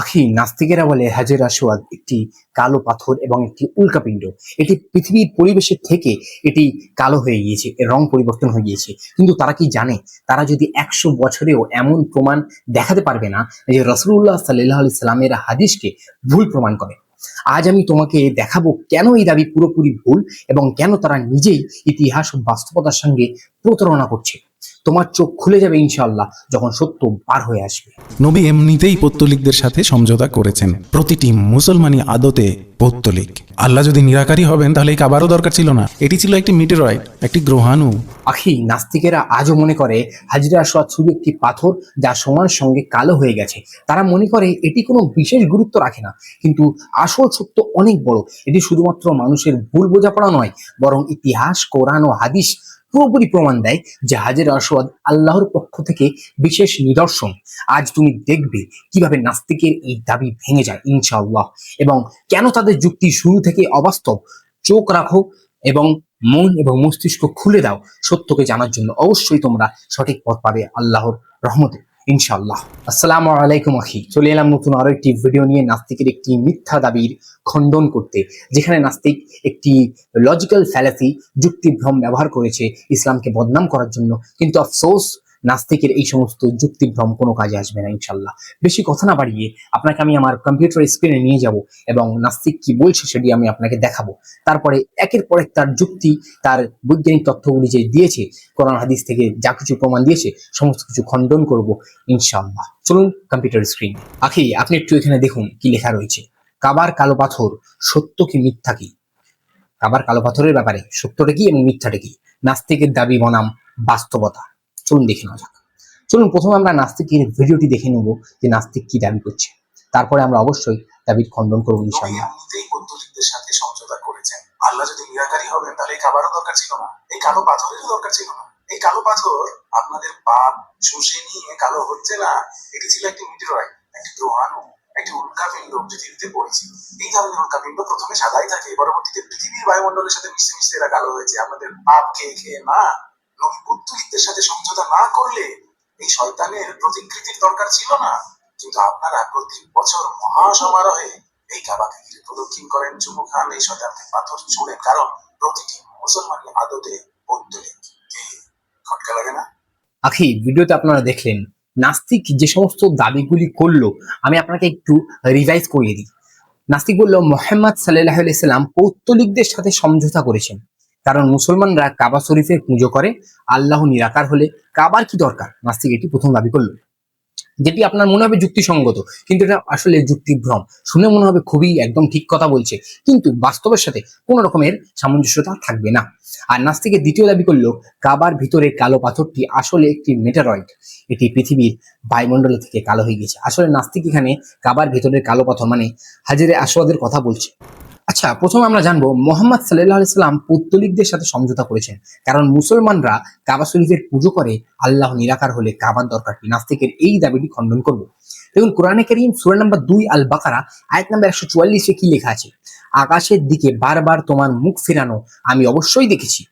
আখি নাস্তিকেরা বলে হাজের আসওয়াদ একটি কালো পাথর এবং একটি উল্কাপিণ্ড এটি পৃথিবীর পরিবেশের থেকে এটি কালো হয়ে গিয়েছে, এর রং পরিবর্তন হয়ে গিয়েছে। কিন্তু তারা কি জানে? তারা যদি একশো বছরেও এমন প্রমাণ দেখাতে পারবে না যে রসুল্লাহ সাল্লাহ আলি সাল্লামের হাদিসকে ভুল প্রমাণ করে। আজ আমি তোমাকে দেখাবো কেন এই দাবি পুরোপুরি ভুল এবং কেন তারা নিজেই ইতিহাস ও বাস্তবতার সঙ্গে প্রতারণা করছে। তোমার চোখ খুলে যাবে ইনশাআল্লাহ যখন সত্য পার হয়ে আসবে। নবী এমনিতেই পত্তলিকদের সাথে সমঝোতা করেছেন। প্রতিটি মুসলমানি আদতে পৌত্তলিক। আল্লাহ যদি নিরাকারী হবেন তাহলে এই কাবারও দরকার ছিল না। এটি ছিল একটি মিটেরয়েড একটি গ্রহাণু। আখি নাস্তিকেরা আজও মনে করে হাজিরা আসওয়াদ শুধু একটি পাথর যা সময়ের সঙ্গে কালো হয়ে গেছে। তারা মনে করে এটি কোনো বিশেষ গুরুত্ব রাখে না। কিন্তু আসল সত্য অনেক বড়। এটি শুধুমাত্র মানুষের ভুল বোঝাপড়া নয় বরং ইতিহাস কোরআন ও হাদিস পুরোপুরি প্রমাণ দেয় যে হাজের আসওয়াদ আল্লাহর পক্ষ থেকে বিশেষ নিদর্শন। আজ তুমি দেখবে কীভাবে নাস্তিকের এই দাবি ভেঙে যায়, ইনশাআল্লাহ। এবং কেন তাদের যুক্তি শুরু থেকে অবাস্তব? চোখ রাখো এবং মন এবং মস্তিষ্ক খুলে দাও। সত্যকে জানার জন্য অবশ্যই তোমরা সঠিক পথ পাবে আল্লাহর রহমতে। ইনশাআল্লাহ। আসসালামু আলাইকুম আখি। চলে এলাম নতুন আরও একটি ভিডিও নিয়ে নাস্তিকের একটি মিথ্যা দাবির খণ্ডন করতে, যেখানে নাস্তিক একটি লজিক্যাল ফ্যালাসি যুক্তিভ্রম ব্যবহার করেছে ইসলামকে বদনাম করার জন্য। কিন্তু আফসোস নাস্তিকের এই সমস্ত যুক্তিভ্রম কোনো কাজে আসবে না, ইনশাল্লাহ। বেশি কথা না বাড়িয়ে আপনাকে আমি আমার কম্পিউটার স্ক্রিনে নিয়ে যাব এবং নাস্তিক কি বলছে সেটি আমি আপনাকে দেখাবো। তারপরে একের পর এক তার যুক্তি, তার বৈজ্ঞানিক তথ্যগুলি যে দিয়েছে, কোরআন হাদিস থেকে যা কিছু প্রমাণ দিয়েছে, সমস্ত কিছু খণ্ডন করব ইনশাআল্লাহ চলুন কম্পিউটার স্ক্রিন আখি, আপনি একটু এখানে দেখুন কি লেখা রয়েছে। কাবার কালো পাথর, সত্য কি মিথ্যা কি? কাবার কালো পাথরের ব্যাপারে সত্যটা কি এবং মিথ্যাটা কি? নাস্তিকের দাবি বনাম বাস্তবতা। চলুন দেখে নেওয়া যাক। চলুন প্রথমে আমরা নাস্তিকের ভিডিওটি দেখে নেব যে নাস্তিক কি দাবি করছে। তারপরে আমরা অবশ্যই দাবির খণ্ডন করব ইনশাআল্লাহ। সাথে সমঝোতা করেছেন। আল্লাহ যদি নিরাকারী হবেন তাহলে এই কাবারও দরকার ছিল না। এই কালো পাথরেরও দরকার ছিল না। এই কালো পাথর আপনাদের পাপ শুষে নিয়ে কালো হচ্ছে না। এটি ছিল একটি একটি গ্রহাণু একটি উল্কাপিণ্ড পৃথিবীতে পড়েছিল এই ধরনের উল্কাপিণ্ড প্রথমে সাদাই থাকে পরবর্তীতে পৃথিবীর বায়ুমণ্ডলের সাথে মিশে মিশে এরা কালো হয়েছে। আমাদের পাপ খেয়ে খেয়ে না নবী পদ্ধতিদের সাথে সমঝোতা না করলে এই শয়তানের প্রতিকৃতির দরকার ছিল না। কিন্তু আপনারা প্রতি বছর মহাসমারোহে এই কাবাকে ঘিরে প্রদক্ষিণ করেন চুমু খান এই শতাব্দী পাথর ছুঁড়েন কারণ প্রতিটি মুসলমানের আদতে পৌত্তলিক খটকা লাগে না? আখি, ভিডিওতে আপনারা দেখলেন, নাস্তিক যে সমস্ত দাবিগুলি করল, আমি আপনাকে একটু রিভাইজ করিয়ে দিই। নাস্তিক বলল, মোহাম্মদ সাল্লাহ সাল্লাম পৌত্তলিকদের সাথে সমঝোতা করেছেন। কারণ মুসলমানরা কাবা শরীফের পুজো করে, আল্লাহ নিরাকার হলে কাবার কি দরকার? নাস্তিক এটি প্রথম দাবি করল। যেটি আপনার মনে হবে যুক্তিসঙ্গত, কিন্তু এটা আসলে যুক্তিভ্রম। শুনে মনে হবে খুবই একদম ঠিক কথা বলছে। কিন্তু বাস্তবের সাথে কোনো রকমের সামঞ্জস্যতা থাকবে না। আর নাস্তিকের দ্বিতীয় দাবি করল, কাবার ভিতরে কালো পাথরটি আসলে একটি মেটারয়েড। এটি পৃথিবীর বায়ুমণ্ডল থেকে কালো হয়ে গেছে। আসলে নাস্তিক এখানে কাবার ভিতরের কালো পাথর মানে হাজিরে আসওয়াদের কথা বলছে। আচ্ছা প্রথমে আমরা জানব মোহাম্মদ সাল্লাহ সাল্লাম পৌত্তলিকদের সাথে সমঝোতা করেছেন। কারণ মুসলমানরা কাবা শরীফের পুজো করে আল্লাহ নিরাকার হলে কাবার দরকার কি? নাস্তিকের এই দাবিটি খণ্ডন করব। দেখুন, কোরআনে করিম সুরা নাম্বার দুই আল বাকারা আয়াত নাম্বার একশো চুয়াল্লিশে কি লেখা আছে? আকাশের দিকে বারবার তোমার মুখ ফেরানো আমি অবশ্যই দেখেছি।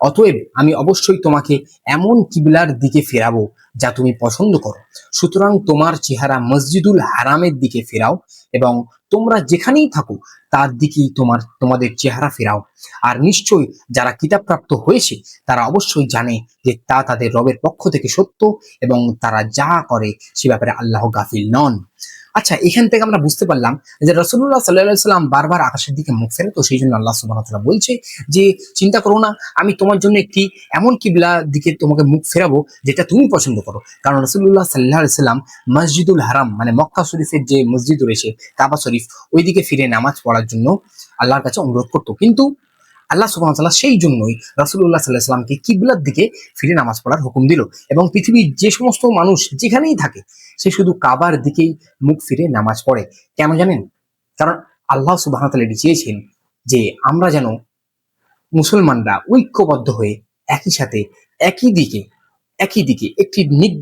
অতএব আমি অবশ্যই তোমাকে এমন কিবলার দিকে ফেরাবো যা তুমি পছন্দ করো। সুতরাং তোমার চেহারা মসজিদুল হারামের দিকে ফেরাও এবং তোমরা যেখানেই থাকো, তার দিকেই তোমার, তোমাদের চেহারা ফেরাও। আর নিশ্চয়ই যারা কিতাবপ্রাপ্ত হয়েছে, তারা অবশ্যই জানে যে তা তাদের রবের পক্ষ থেকে সত্য এবং তারা যা করে সে ব্যাপারে আল্লাহ গাফিল নন। আচ্ছা এখান থেকে আমরা বুঝতে পারলাম যে রসুল্লাহ সাল্লাহ সাল্লাম বারবার আকাশের দিকে মুখ ফেরে তো সেই জন্য আল্লাহ সুবাহ বলছে যে, চিন্তা করো না, আমি তোমার জন্য একটি এমন কিবলা দিকে তোমাকে মুখ ফেরাবো, যেটা তুমি পছন্দ করো। কারণ রসুল্লাহ সাল্লাহ সাল্লাম মসজিদুল হারাম মানে মক্কা শরীফের যে মসজিদ রয়েছে, কাবা শরীফ ওই দিকে ফিরে নামাজ পড়ার জন্য আল্লাহর কাছে অনুরোধ করতো। কিন্তু আল্লাহ সুবাহ সেই জন্যই রাসুল্লাহ সাল্লাহ সাল্লামকে কিবলার দিকে ফিরে নামাজ পড়ার হুকুম দিল এবং পৃথিবীর যে সমস্ত মানুষ যেখানেই থাকে সে শুধু কাবার দিকেই মুখ ফিরে নামাজ পড়ে। কেন জানেন? কারণ আল্লাহ সুবাহ এটি চেয়েছেন যে আমরা যেন মুসলমানরা ঐক্যবদ্ধ হয়ে একই সাথে একই দিকে একই দিকে একটি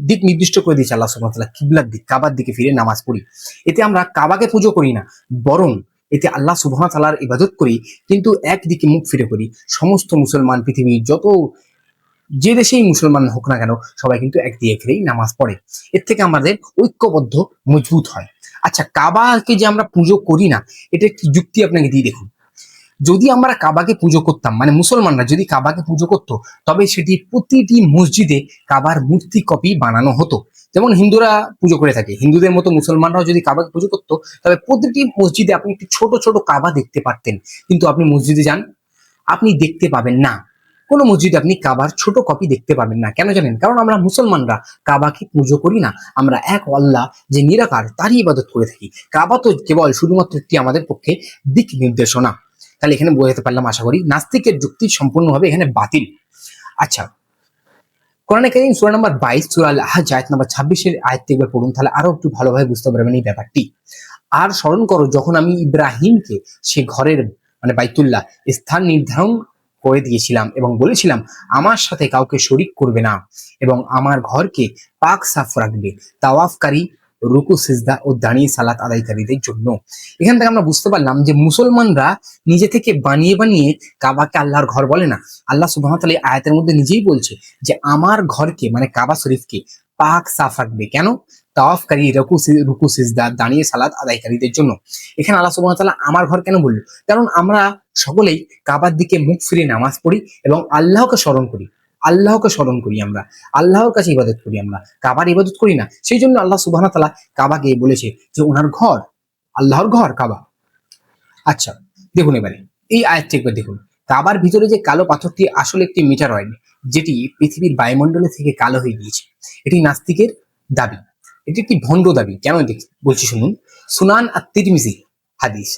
দিক নির্দিষ্ট করে দিয়েছে আল্লাহ সুবাহ কিবলার দিক, কাবার দিকে ফিরে নামাজ পড়ি। এতে আমরা কাবাকে পুজো করি না, বরং এতে আল্লাহ সুবাহ তালার ইবাদত করি, কিন্তু একদিকে মুখ ফিরে করি। সমস্ত মুসলমান পৃথিবীর যত, যে দেশেই মুসলমান হোক না কেন, সবাই কিন্তু একদিকে ফিরেই নামাজ পড়ে। এর থেকে আমাদের ঐক্যবদ্ধ, মজবুত হয়। আচ্ছা কাবাকে যে আমরা পুজো করি না, এটা একটি যুক্তি আপনাকে দিয়ে দেখুন। যদি আমরা কাবাকে পুজো করতাম মানে মুসলমানরা যদি কাবাকে পুজো করতো, তবে সেটি প্রতিটি মসজিদে কাবার মূর্তি কপি বানানো হতো। যেমন হিন্দুরা পুজো করে থাকে। হিন্দুদের মতো মুসলমানরাও যদি কাবাকে পুজো করতো তবে প্রতিটি মসজিদে আপনি একটি ছোট ছোট কাবা দেখতে পারতেন। কিন্তু আপনি মসজিদে যান, আপনি দেখতে পাবেন না। কোনো মসজিদে আপনি কাবার ছোট কপি দেখতে পাবেন না। কেন জানেন? কারণ আমরা মুসলমানরা কাবাকে পুজো করি না। আমরা এক আল্লাহ যে নিরাকার, তারই ইবাদত করে থাকি। কাবা তো কেবল শুধুমাত্র একটি আমাদের পক্ষে দিক নির্দেশনা। তাহলে এখানে বোঝাতে পারলাম, আশা করি নাস্তিকের যুক্তি সম্পূর্ণভাবে এখানে বাতিল। আচ্ছা কোরআনে কারিম সুরা নম্বর বাইশ, সুরা আল আহাজ আয়াত নাম্বার ছাব্বিশের আয়াতটি একবার পড়ুন, তাহলে আরও একটু ভালোভাবে বুঝতে পারবেন এই ব্যাপারটি। আর স্মরণ করো, যখন আমি ইব্রাহিমকে সে ঘরের মানে বাইতুল্লাহ, স্থান নির্ধারণ করে দিয়েছিলাম এবং বলেছিলাম, আমার সাথে কাউকে শরিক করবে না এবং আমার ঘরকে পাক সাফ রাখবে। তাওয়াফকারী রুকু, সিজদা ও দাঁড়িয়ে সালাত আদায়কারীদের জন্য। এখান থেকে আমরা বুঝতে পারলাম যে মুসলমানরা নিজে থেকে বানিয়ে বানিয়ে কাবাকে আল্লাহর ঘর বলে না। আল্লাহ সুবাহতাল এই আয়াতের মধ্যে নিজেই বলছে যে, আমার ঘরকে মানে কাবা শরীফকে পাক, সাফ রাখবে। কেন? তাওয়াফকারী রুকু রুকু, সিজদা, দাঁড়িয়ে সালাত আদায়কারীদের জন্য। এখানে আল্লাহ সুবাহতাল্লাহ আমার ঘর কেন বলল? কারণ আমরা সকলেই কাবার দিকে মুখ ফিরে নামাজ পড়ি এবং আল্লাহকে স্মরণ করি। আল্লাহকে স্মরণ করি আমরা, আল্লাহর কাছে ইবাদত করি আমরা, কাবার ইবাদত করি না। সেই জন্য আল্লাহ সুবাহ তালা কাবাকে বলেছে যে ওনার ঘর, আল্লাহর ঘর কাবা। আচ্ছা দেখুন এবারে, এই আয়াতটি একবার দেখুন। কাবার ভিতরে যে কালো পাথরটি আসলে একটি মিটারয়েড যেটি পৃথিবীর বায়ুমণ্ডলে থেকে কালো হয়ে গিয়েছে। এটি নাস্তিকের দাবি। এটি একটি ভণ্ড দাবি। কেন বলছি শুনুন। সুনান আর তিরমিজি হাদিস।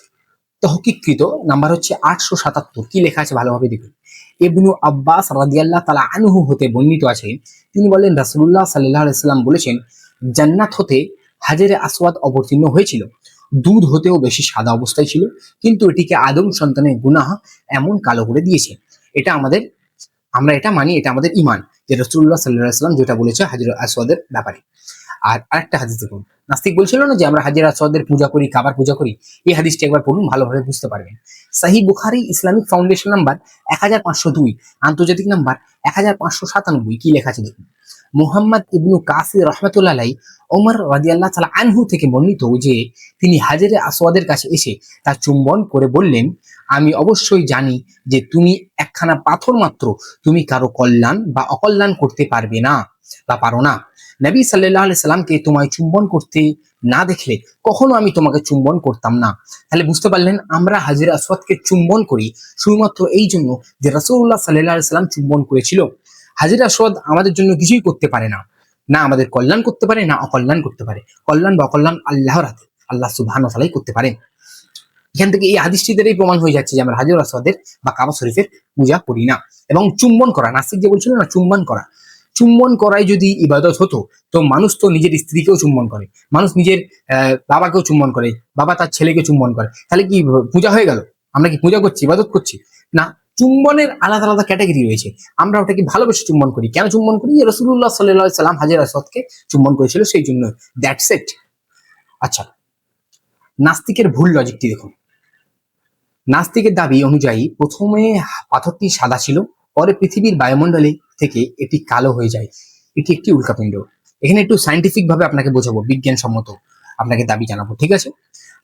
তহকিকৃত নাম্বার হচ্ছে আটশো সাতাত্তর। কি লেখা আছে ভালোভাবে দেখুন। ইবনু আব্বাস রাদিয়াল্লাহ তালা আনহু হতে বর্ণিত আছে তিনি বলেন, রাসূলুল্লাহ সাল্লাহ আলাইসাল্লাম বলেছেন, জান্নাত হতে হাজারে আসওয়াদ অবতীর্ণ হয়েছিল। দুধ হতেও বেশি সাদা অবস্থায় ছিল, কিন্তু এটিকে আদম সন্তানের গুনাহ এমন কালো করে দিয়েছে। এটা আমাদের, আমরা এটা মানি, এটা আমাদের ইমান যে রসুল্লাহ সাল্লাহ সাল্লাম যেটা বলেছে হাজির আসওয়াদের ব্যাপারে। আর আরেকটা হাদিস দেখুন। নাস্তিক বলছিল না যে আমরা হাজিরা সদের পূজা করি, কাবার পূজা করি? এই হাদিসটি একবার পড়ুন, ভালোভাবে বুঝতে পারবেন। সাহি বুখারি ইসলামিক ফাউন্ডেশন নাম্বার এক হাজার পাঁচশো দুই, আন্তর্জাতিক নাম্বার এক হাজার পাঁচশো সাতানব্বই, কি লেখা আছে দেখুন? মুহাম্মদ ইবনু কাসির রহমতুল্লাহ ওমর রাদিয়াল্লাহ তালা আনহু থেকে বর্ণিত যে তিনি হাজারে আসওয়াদের কাছে এসে তার চুম্বন করে বললেন, আমি অবশ্যই জানি যে তুমি একখানা পাথর মাত্র, তুমি কারও কল্যাণ বা অকল্যাণ করতে পারবে না বা পারো না। নবী সাল্লাহ সাল্লামকে তোমায় চুম্বন করতে না দেখলে কখনো আমি তোমাকে চুম্বন করতাম না। তাহলে বুঝতে পারলেন, আমরা হাজির আসওয়াদকে চুম্বন করি শুধুমাত্র এই জন্য যে রাসূলুল্লাহ সাল্লাহ সাল্লাম চুম্বন করেছিল। হাজির আসওয়াদ আমাদের জন্য কিছুই করতে পারে না। না আমাদের কল্যাণ করতে পারে, না অকল্যাণ করতে পারে। কল্যাণ বা অকল্যাণ আল্লাহর হাতে, আল্লাহ সুবহান তালাই করতে পারেন। এখান থেকে এই হাদিসটি দ্বারাই প্রমাণ হয়ে যাচ্ছে যে আমরা হাজির আসওয়াদের বা কাবা শরীফের পূজা করি না। এবং চুম্বন করা, নাস্তিক যে বলছিল না, চুম্বন করা। চুম্বন করাই যদি ইবাদত হতো, তো মানুষ তো নিজের স্ত্রীকেও চুম্বন করে। মানুষ নিজের বাবাকেও চুম্বন করে, বাবা তার ছেলেকে চুম্বন করে। তাহলে কি পূজা হয়ে গেল? আমরা কি পূজা করছি, ইবাদত করছি? না চুম্বনের আলাদা আলাদা ক্যাটাগরি রয়েছে। আমরা ওটাকে ভালোবেসে চুম্বন করি। কেন চুম্বন করি? রসুল্লাহ সাল্লাহ সাল্লাম হাজির আসদকে চুম্বন করেছিল সেই জন্য। দ্যাটস ইট আচ্ছা নাস্তিকের ভুল লজিকটি দেখুন। নাস্তিকের দাবি অনুযায়ী প্রথমে পাথরটি সাদা ছিল, পরে পৃথিবীর বায়ুমণ্ডলে থেকে এটি কালো হয়ে যায়। এটি একটি উল্কাপিণ্ড। এখানে একটু সাইন্টিফিক ভাবে আপনাকে বোঝাবো, বিজ্ঞানসম্মত আপনাকে দাবি জানাব, ঠিক আছে?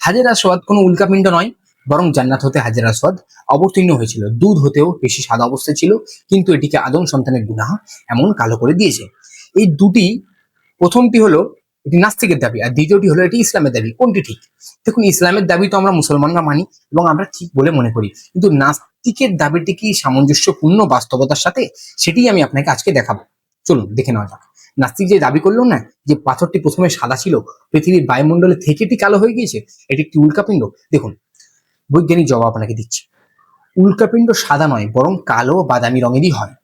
হাজের আসওয়াদ কোনো উল্কাপিণ্ড নয়। বরং জান্নাত হতে হাজের আসওয়াদ অবতীর্ণ হয়েছিল। দুধ হতেও বেশি সাদা অবস্থায় ছিল, কিন্তু এটিকে আদম সন্তানের গুনাহ এমন কালো করে দিয়েছে। এই দুটি প্রথমটি হলো এটি নাস্তিকের দাবি, আর দ্বিতীয়টি হলো এটি ইসলামের দাবি। কোনটি ঠিক? দেখুন, ইসলামের দাবি তো আমরা মুসলমানরা মানি এবং আমরা ঠিক বলে মনে করি। কিন্তু নাস্তিকের দাবিটি কি সামঞ্জস্যপূর্ণ বাস্তবতার সাথে? সেটি আমি আপনাকে আজকে দেখাবো। চলুন, দেখে নেওয়া যাক। নাস্তিক যে দাবি করল না, যে পাথরটি প্রথমে সাদা ছিল, পৃথিবীর বায়ুমণ্ডলে থেকে এটি কালো হয়ে গিয়েছে, এটি একটি উল্কাপিণ্ড। দেখুন বৈজ্ঞানিক জবাব আপনাকে দিচ্ছি। উল্কাপিণ্ড সাদা নয়, বরং কালো বাদামি রঙেরই হয়।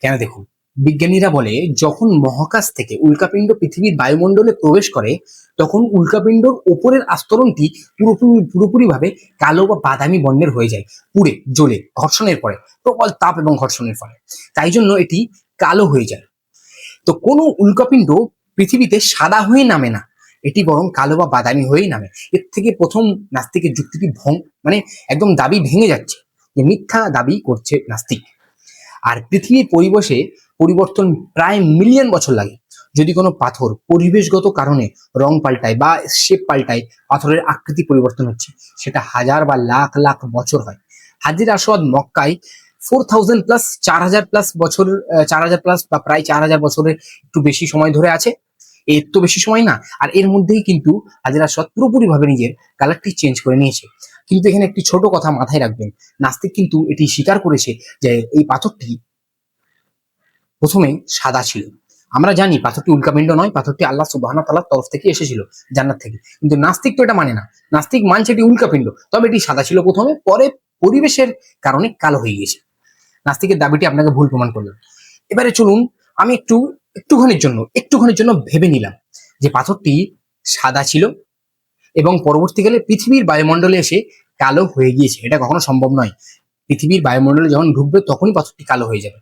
কেন দেখুন? বিজ্ঞানীরা বলে, যখন মহাকাশ থেকে উল্কাপিণ্ড পৃথিবীর বায়ুমণ্ডলে প্রবেশ করে, তখন উল্কাপিণ্ডর ওপরের আস্তরণটি পুরোপুরি, পুরোপুরিভাবে কালো বা বাদামি বর্ণের হয়ে যায়, পুড়ে, জ্বলে, ঘর্ষণের পরে, প্রবল তাপ এবং ঘর্ষণের ফলে। তাই জন্য এটি কালো হয়ে যায়। তো কোনো উল্কাপিণ্ড পৃথিবীতে সাদা হয়ে নামে না। এটি বরং কালো বা বাদামি হয়েই নামে। এর থেকে প্রথম নাস্তিকের যুক্তিটি ভং মানে একদম দাবি ভেঙে যাচ্ছে যে মিথ্যা দাবি করছে নাস্তিক। আর পৃথিবীর পরিবেশে পরিবর্তন প্রায় মিলিয়ন বছর লাগে। যদি কোনো পাথর পরিবেশগত কারণে রং পাল্টায় বা শেপ পাল্টায়, পাথরের আকৃতি পরিবর্তন হচ্ছে, সেটা হাজার বা লাখ লাখ বছর হয়। হাজির আসওয়াদ মক্কায় ফোর থাউজেন্ড প্লাস চার হাজার প্লাস বছর চার হাজার প্লাস বা প্রায় চার হাজার বছরের একটু বেশি সময় ধরে আছে। এর তো বেশি সময় না। আর এর মধ্যেই কিন্তু হাজির আসওয়াদ পুরোপুরি ভাবে নিজের কালারটি চেঞ্জ করে নিয়েছে। কিন্তু এখানে একটি ছোট কথা মাথায় রাখবেন। নাস্তিক কিন্তু এটি স্বীকার করেছে যে এই পাথরটি প্রথমে সাদা ছিল। আমরা জানি পাথরটি উল্কাপিণ্ড নয়, পাথরটি আল্লাহ সুবাহ তালার তরফ থেকে এসেছিল, জান্নাত থেকে। কিন্তু নাস্তিক তো এটা মানে না। নাস্তিক মানছে এটি উল্কাপিণ্ড। তবে এটি সাদা ছিল প্রথমে, পরে পরিবেশের কারণে কালো হয়ে গিয়েছে। নাস্তিকের দাবিটি আপনাকে ভুল প্রমাণ করলাম। এবারে চলুন আমি একটু একটুখানির জন্য একটুখানির জন্য ভেবে নিলাম যে পাথরটি সাদা ছিল এবং পরবর্তীকালে পৃথিবীর বায়ুমণ্ডলে এসে কালো হয়ে গিয়েছে। এটা কখনো সম্ভব নয়। পৃথিবীর বায়ুমণ্ডলে যখন ঢুকবে তখনই পাথরটি কালো হয়ে যাবে।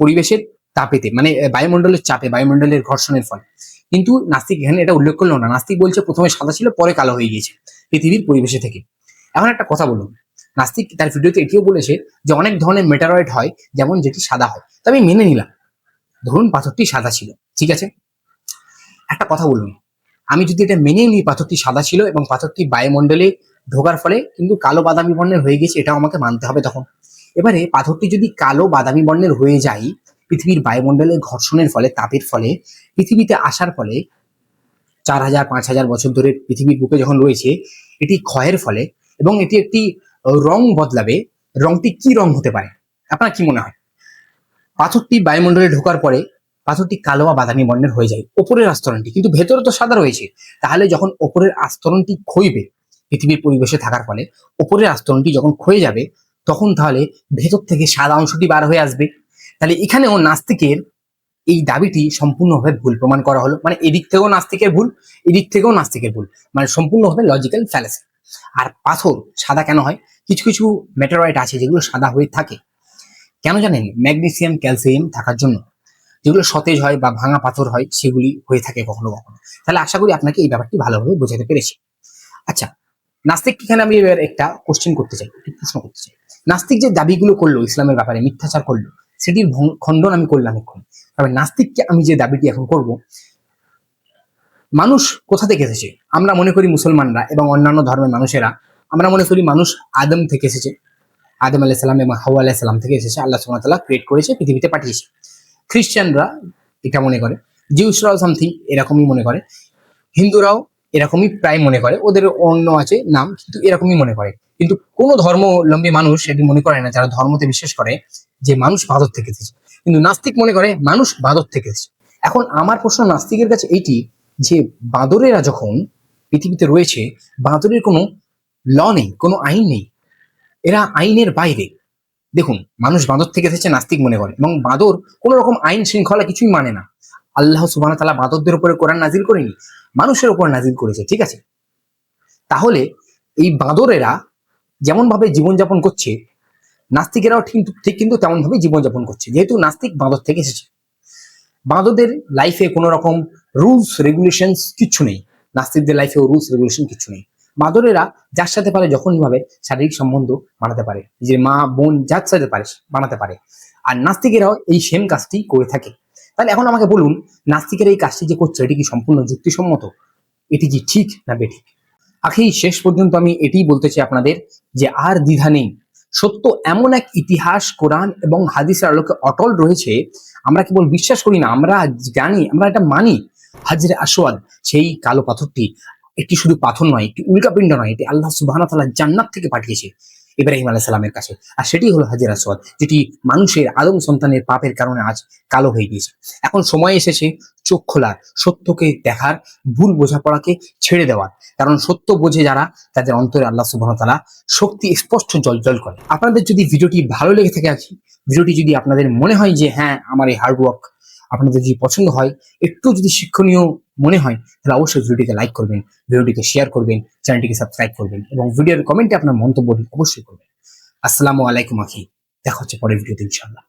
পরিবেশের তাপেতে মানে বায়ুমণ্ডলের চাপে, বায়ুমণ্ডলের ঘর্ষণের ফলে। কিন্তু নাস্তিক এখানে এটা উল্লেখ করল না। নাস্তিক বলছে প্রথমে সাদা ছিল, পরে কালো হয়ে গিয়েছে পৃথিবীর পরিবেশে থেকে। এখন একটা কথা বলুন। নাস্তিক তার ভিডিওতে এটিও বলেছে যে অনেক ধরনের মেটারয়েড হয়, যেমন যেটি সাদা হয়। তো আমি মেনে নিলাম। ধরুন পাথরটি সাদা ছিল, ঠিক আছে? একটা কথা বলুন, আমি যদি এটা মেনে নিই পাথরটি সাদা ছিল এবং পাথরটি বায়ুমণ্ডলে ঢোকার ফলে কিন্তু কালো বাদামি বর্ণের হয়ে গেছে, এটাও আমাকে মানতে হবে তখন। এবারে পাথরটি যদি কালো বাদামি বর্ণের হয়ে যায়, পৃথিবীর বায়ুমণ্ডলের ঘর্ষণের ফলে, তাপের ফলে, পৃথিবীতে আসার ফলে, চার হাজার, পাঁচ হাজার বছর ধরে পৃথিবীর বুকে যখন রয়েছে, এটি ক্ষয়ের ফলে এবং এটি একটি রং বদলাবে। রংটি কি রং হতে পারে? আপনার কি মনে হয়? পাথরটি বায়ুমণ্ডলে ঢোকার পরে পাথরটি কালো বা বাদামি বর্ণের হয়ে যায়। ওপরের আস্তরণটি, কিন্তু ভেতরে তো সাদা রয়েছে। তাহলে যখন ওপরের আস্তরণটি ক্ষইবে পৃথিবীর পরিবেশে থাকার ফলে ওপরের আস্তরণটি যখন ক্ষয়ে যাবে, তখন তাহলে ভেতর থেকে সাদা অংশটি বার হয়ে আসবে। তাহলে এখানেও নাস্তিকের এই দাবিটি সম্পূর্ণভাবে ভুল প্রমাণ করা হলো। মানে এদিক থেকেও নাস্তিকের ভুল, এদিক থেকেও নাস্তিকের ভুল। মানে সম্পূর্ণভাবে লজিক্যাল ফ্যালাসি আর পাথর সাদা কেন হয়? কিছু কিছু মেটারয়েট আছে যেগুলো সাদা হয়ে থাকে। কেন জানেন? ম্যাগনেসিয়াম, ক্যালসিয়াম থাকার জন্য। যেগুলো সতেজ হয় বা ভাঙা পাথর হয়, সেগুলি হয়ে থাকে কখনো কখনো। তাহলে আশা করি আপনাকে এই ব্যাপারটি ভালোভাবে বোঝাতে পেরেছি। আচ্ছা নাস্তিক এখানে আমি এবার একটা কোশ্চেন করতে চাই, একটি প্রশ্ন করতে চাই। নাস্তিক যে দাবিগুলো করল, ইসলামের ব্যাপারে মিথ্যাচার করল, সেটির খণ্ডন আমি করলাম এখন তবে নাস্তিককে আমি যে দাবিটি এখন করব, মানুষ কোথা থেকে এসেছে? আমরা মনে করি মুসলমানরা এবং অন্যান্য ধর্মের মানুষেরা, আমরা মনে করি মানুষ আদম থেকে এসেছে। আদম আলাহ সালাম এবং হাওয়া আলাহ সালাম থেকে এসেছে, আল্লাহ সুবহানাহু ক্রিয়েট করেছে, পৃথিবীতে পাঠিয়েছে। খ্রিস্টানরা এটা মনে করে, জিউসরাও সামথিং এরকমই মনে করে, হিন্দুরাও এরকমই প্রায় মনে করে, ওদের অন্য আছে নাম, কিন্তু এরকমই মনে করে। কিন্তু কোনো ধর্মলম্বী মানুষ এটি মনে করে না, যারা ধর্মতে বিশ্বাস করে যে মানুষ বাদর থেকে এসেছে। কিন্তু নাস্তিক মনে করে মানুষ বাদর থেকে এসেছে। এখন আমার প্রশ্ন নাস্তিকের কাছে এইটি যে বাঁদরেরা যখন পৃথিবীতে রয়েছে, বাঁদরের কোনো ল নেই, কোনো আইন নেই এরা আইনের বাইরে। দেখুন, মানুষ বাঁদর থেকে এসেছে নাস্তিক মনে করে এবং বাঁদর কোনো রকম আইন শৃঙ্খলা কিছুই মানে না। আল্লাহ সুবাহ তালা বাঁদরদের উপরে কোরআন নাজিল করেনি, মানুষের উপর নাজিল করেছে, ঠিক আছে? তাহলে এই বাঁদরেরা যেমন ভাবে জীবনযাপন করছে, নাস্তিকেরাও ঠিক ঠিক কিন্তু তেমন ভাবে জীবনযাপন করছে, যেহেতু নাস্তিক বাঁদর থেকে এসেছে। বাঁদরদের লাইফে কোনো রকম রুলস রেগুলেশনস কিচ্ছু নেই। নাস্তিকদের লাইফেও রুলস রেগুলেশন কিচ্ছু নেই। বাঁদরেরা যার সাথে পারে যখনই ভাবে শারীরিক সম্বন্ধ বানাতে পারে। যে মা, বোন যার সাথে পারে, বানাতে পারে। আর নাস্তিকেরাও এই সেম কাজটি করে থাকে। তাহলে এখন আমাকে বলুন, নাস্তিকের এই কাজটি যে করছে, এটি কি সম্পূর্ণ যুক্তিসম্মত? এটি কি ঠিক না বেঠিক? আখি, শেষ পর্যন্ত আমি এটাই বলতে চাই আপনাদের যে আর দ্বিধা নেই। সত্য এমন এক ইতিহাস, কোরআন এবং হাদিসের আলোকে অটল রয়েছে। আমরা কেবল বিশ্বাস করি না, আমরা জানি, আমরা এটা মানি। হাজরে আসওয়াদ সেই কালো পাথরটি একটি শুধু পাথর নয়, একটি উল্কাপিণ্ড নয়, এটি আল্লাহ সুবাহ জান্নাত থেকে পাঠিয়েছে ইব্রাহিম আলাইহিস সালামের কাছে। আর সেটি হলো হাজির আসওয়াদ যেটি মানুষের আদম সন্তানের পাপের কারণে আজ কালো হয়ে গিয়েছে। এখন সময় এসেছে চোখ খোলার, সত্যকে দেখার, ভুল বোঝাপড়াকে ছেড়ে দেওয়ার। কারণ সত্য বোঝে যারা, তাদের অন্তরে আল্লাহ সুবাহ তাআলা শক্তি স্পষ্ট জল করে। আপনাদের যদি ভিডিওটি ভালো লেগে থাকে আছি ভিডিওটি যদি আপনাদের মনে হয় যে হ্যাঁ আমার এই হার্ড ওয়ার্ক আপনাদের যদি পছন্দ হয়, একটু যদি শিক্ষণীয় মনে হয়, তাহলে অবশ্যই ভিডিওটিকে লাইক করবেন, ভিডিওটিকে শেয়ার করবেন চ্যানেলটিকে সাবস্ক্রাইব করবেন এবং ভিডিওর কমেন্টে আপনার মন্তব্যটি অবশ্যই করবেন। আসসালামু আলাইকুম আখি, দেখা হচ্ছে পরের ভিডিওতে ইনশাআল্লাহ।